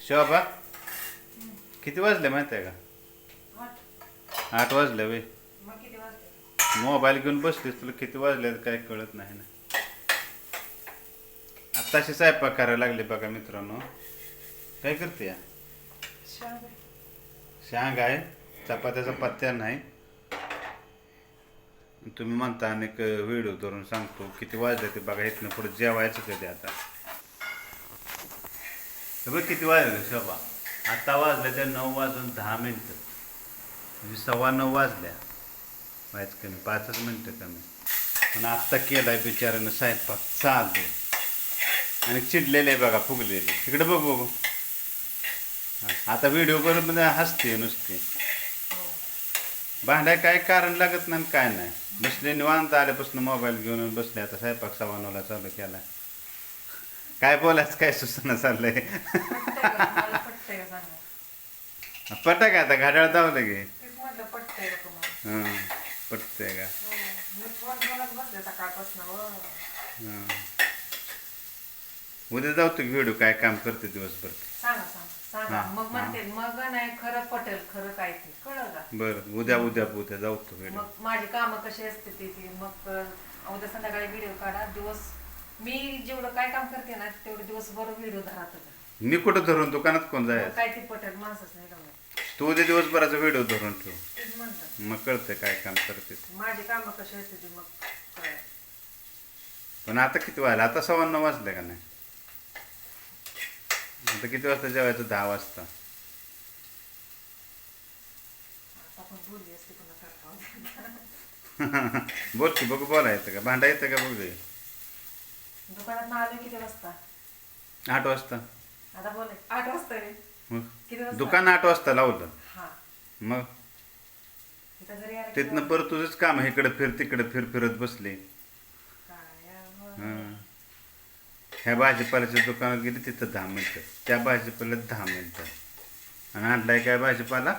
शोभा? किती वाजले माहिती आहे का? आठ. वाजले वे मोबाईल घेऊन बसलीस तुला किती वाजले काही कळत नाही ना. आत्ताशी स्वयंपाक करायला लागले बघा मित्रांनो. काय करते या शांग आहे. चपात्याचा पत्त्या नाही. तुम्ही म्हणता अनेक व्हिडिओ धरून सांगतो. किती वाजले ते बघा. इथनं पुढे जेवायचं कधी आता? हे बघ किती वाजले शोभा. आता वाजले ते नऊ वाजून दहा मिनटं. म्हणजे सव्वा नऊ वाजल्या. व्हायचं कमी पाचच मिनटं कमी. पण आत्ता केलाय बिचारानं स्वयंपाक चालू. आणि चिडलेले बघा फुगलेले. तिकडे बघ बघू. आता व्हिडिओ करून म्हणजे हसते नुसते. भांड्या काय कारण लागत नाही आणि काय नाही. बसले निवांत आल्यापासून मोबाईल घेऊन बसले. आता स्वयंपाक सव्वा चालू केला काय बोलायचं काय सुचना चाललंय? का? का पटा काय आता घड्याळ दावलं गे तेच म्हटलं पटतंय का. हं पटतंय का? हो. उद्या जाऊ तू व्हिडिओ काय काम करते दिवसभर. सांगा सांगा सांगा. मग म्हणते मग नाही खरं पटेल खरं काय ते कळलं का? बरं उद्या उद्या उद्या जाऊ तू व्हिडिओ. मग माझी कामं कशी असते ते ती मग अं, उद्या संध्याकाळी व्हिडिओ काढा दिवस मी जेवढं काय काम करते ना तेवढे दिवसभर व्हिडिओ मी कुठं धरून दुकानात कोण जायचं? काय ते पटेल माणसंच नाही तू उद्या दिवसभराचा व्हिडिओ धरून ठेव. तेच म्हणलं. मग कळतंय काय काम करते ते. माझी कामं कशी असते ती मग कळेल. पण आता किती वाजले? आता सव्वा नऊ वाजले का नाही? आता किती वाजता जेवायचं? दहा वाजता. आता पण बोलली असते पुन्हा करता बोल की बघू बोला येतं का? भांडा येतं का बघ. दुकानात आलो किती वाजता? आठ वाजता. आता बोल आठ वाजता मग? दुकान आठ वाजता लावलं. हा. मग? इथं घरी आलं किती तिथनं परत तुझंच काम आहे इकडे फिर तिकडे फिर फिरत बसले. वाजता? काय यावं? हं. ह्या भाजीपाल्याच्या दुकानात गेली तिथं दहा मिनटं. त्या भाजीपाल्यात दहा मिनटं. आणि आणलाय काय भाजीपाला?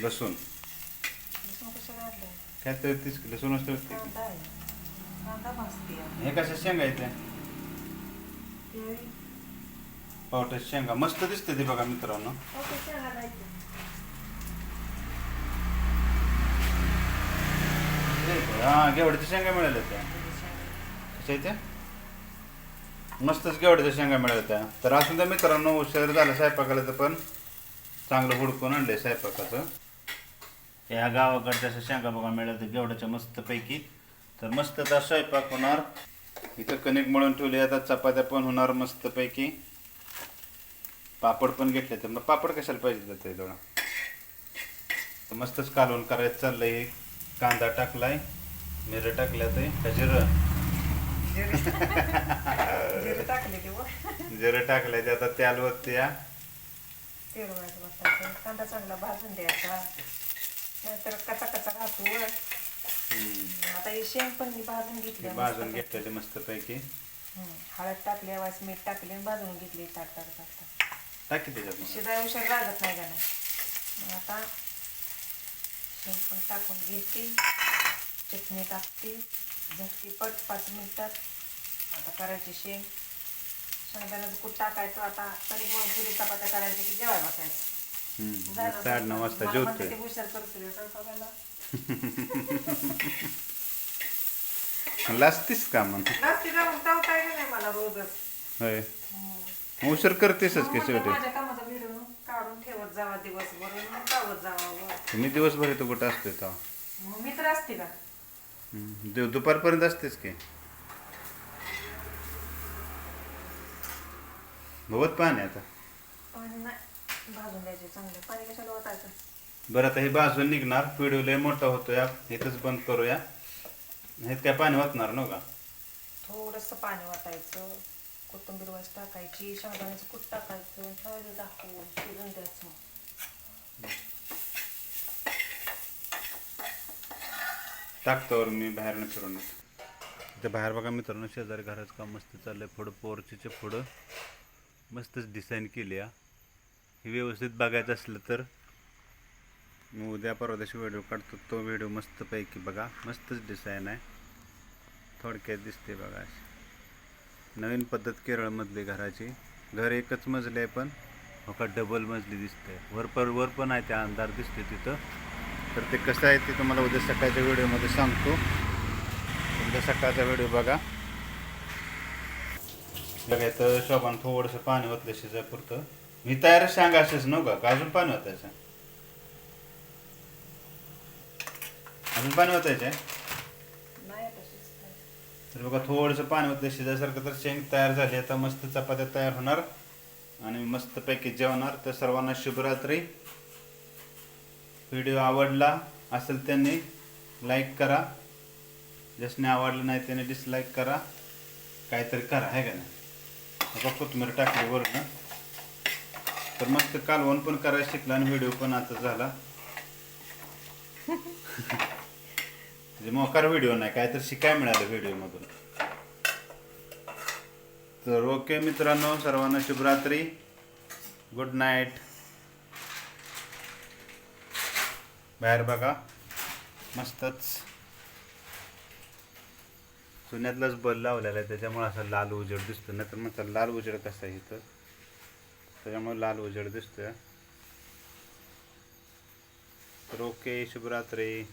लसूण. लसूण कशाला आणलंय? काय तर तीस लसूण असतं आहे. कांदा भाजते हे कशा शेंगा येते? त्या पावट्याच्या शेंगा. मस्त दिसते ती बघा मित्रांनो. हा गेवड्याच्या शेंगा मिळाल्या त्या कशा येते मस्तच गेवड्याच्या शेंगा मिळाल्या त्या तर असून त्या मित्रांनो उशीर झाला स्वयंपाकाला तर पण. चांगलं हुडकून आणले स्वयंपाकाचं. या गावाकडच्या शेंगा बघा मिळाल्या गेवड्याच्या मस्तपैकी. तर मस्त आता स्वयंपाक होणार. इथं कणिक मळून ठेवली आता चपात्या पण होणार मस्तपैकी. पापड पण घेतले तर मग पापड कशाला पाहिजे जाते थोडा. तर मस्तच कालवण करायचं चाललंय. कांदा टाकलाय मिरं टाकल्या ते. जिरं? जिरे टाकले ते टाकलंय ते आता त्याल वळत बसायचं. कांदा चांगला भाजून द्यायचा. नाहीतर कचा कचा राहतो हे शेंग पण मी भाजून घेतली भाजून घेतलेले मस्तपैकी. हळद टाकली वास मीठ टाकले भाजून घेतली टाक टाक टाक टाक टाकी त्याच्यात मग. शिजाय उशीर लागत नाही का नाही? मग आता शेंग पण टाकून घेते. चटणी टाकते. झटकी पट पाच मिनिटात आता करायची शेंग. शेंगदाण्याचं कूट टाकायचं. आता कणिक मळून पुरी चपात्या करायची की जेवाय बसायचं. हम्म. झालं. साडे नऊ वाजता मला म्हणते जेवतोय. ते हुशार करतोय. स्वयंपाकाला. लाजतीस का मग? जास्ती जाऊन चावताय का नाही मला रोजच. होय. उशीर करतेसच की म्हटलं शेवटी माझ्या कामाचा व्हिडिओ काढून ठेवत जावा दिवसभर आणि मग कावत जावा वर. तुम्ही दिवसभर इथं कुठं असतोय तेव्हा? मग मी तर असते का? हम्म. दु- दुपारपर्यंत असतेच की? भवत पाणी आता. पाणी नाही भाजून द्यायचे चांगले. पाणी कशाला वाटायचं बरं आता हे बाजून निघणार. व्हिडिओ लय मोठा होतोय. इथंच बंद करूया. ह्यात काय पाणी वाटणार न का? थोडंसं पाणी वाटायचं कोथिंबीर वाज टाकायची शेंगदाण्याचं कूट टाकायचं ठेवायचं दाखवून शिजून द्यायचं टाकतोवर मी बाहेरनं फिरून. येतो. इथे बाहेर बघा मित्रांनो शेजारी घराचं काम मस्त चाललंय. पुढं पोर्चीच्या पुढं मस्तच डिझाईन केली हे व्यवस्थित बघायचं असलं तर मी उद्या परवा दिवशी व्हिडिओ काढतो. तो व्हिडिओ मस्तपैकी बघा मस्तच डिझाईन आहे. थोडक्यात दिसते बघा अशी. नवीन पद्धत केरळमधली घराची. घर एकच मजली आहे पण हो का डबल मजली दिसते वर पर वर पण आहे त्या अंधार दिसते तिथं. तर ते कसं आहे ते तुम्हाला उद्या सकाळच्या व्हिडिओमध्ये सांगतो. उद्या सकाळचा व्हिडिओ बघा. बघा इथं शोभान थोडंसं पाणी ओतलं शिजापुरतं. मी तयारच सांगा असेच नव्हतं का अजून पाणी ओतायचं? अजून पाणी ओतायचं. तर बघा थोडंसं पाणी होतं शिजायसारखं तर शेंग तयार झाली. आता मस्त चपात्या तयार होणार आणि मस्त पैकी जेवणार. तर सर्वांना शुभरात्री व्हिडिओ आवडला असेल त्यांनी लाईक करा. ज्याने आवडलं नाही त्याने डिसलाईक करा. काहीतरी करा आहे का नाही? बघा कोथमीर टाकली वरनं तर मस्त कालवण पण करायला शिकला आणि व्हिडिओ पण आता झाला. म्हणजे मोकार व्हिडिओ नाही काय तर शिकाय मिळालं व्हिडिओमधून. तर ओके मित्रांनो सर्वांना शुभरात्री. गुड नाईट बाहेर बघा. मस्तच. सुन्यातलाच बल लावलेला आहे त्याच्यामुळे असा लाल उजेड दिसतो नाही तर मग लाल उजेड कसा आहे इथं? त्याच्यामुळे लाल उजेड दिसतोय. तर ओके शुभरात्री.